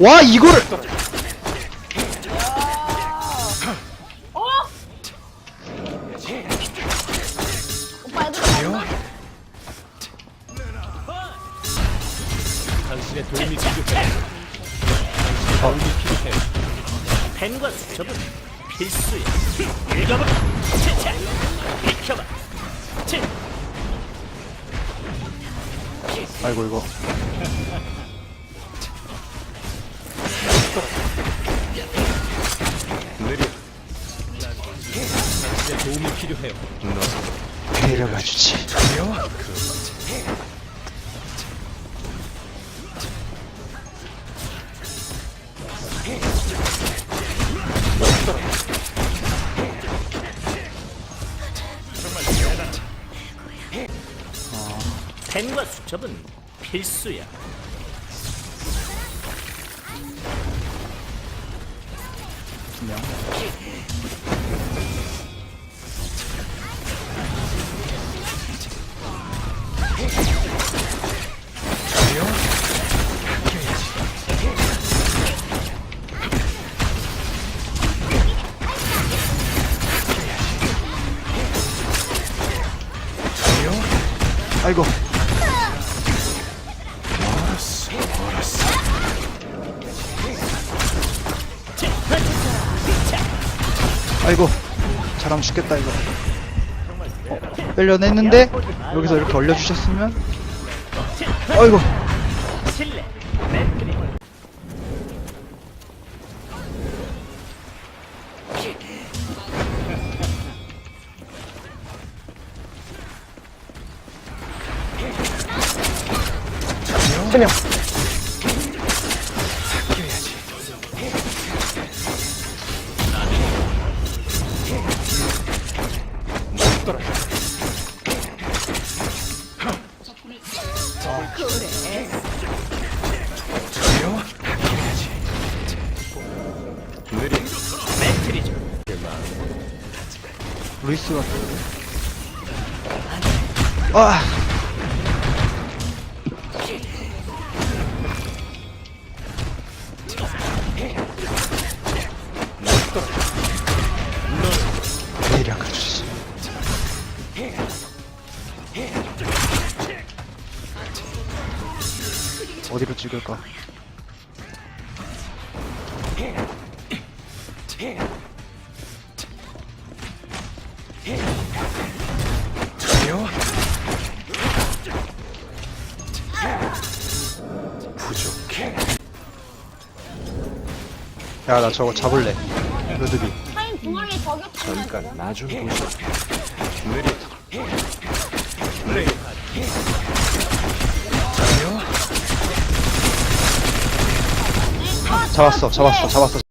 와 이거를 아이고 이거 도움이 필요해요. 데려가 주지 펜과 수첩은 필수야. 아이고. 아이고 잘하면 죽겠다 이거. 어, 빼려냈는데 여기서 이렇게 올려주셨으면? 아이고 세명. 루이스 아 어디로 찍을까? 야나 저거 잡을래 타임 저격수가 있어. 나중 보셔. 느려. 느려. 잡았어 잡았어 잡았어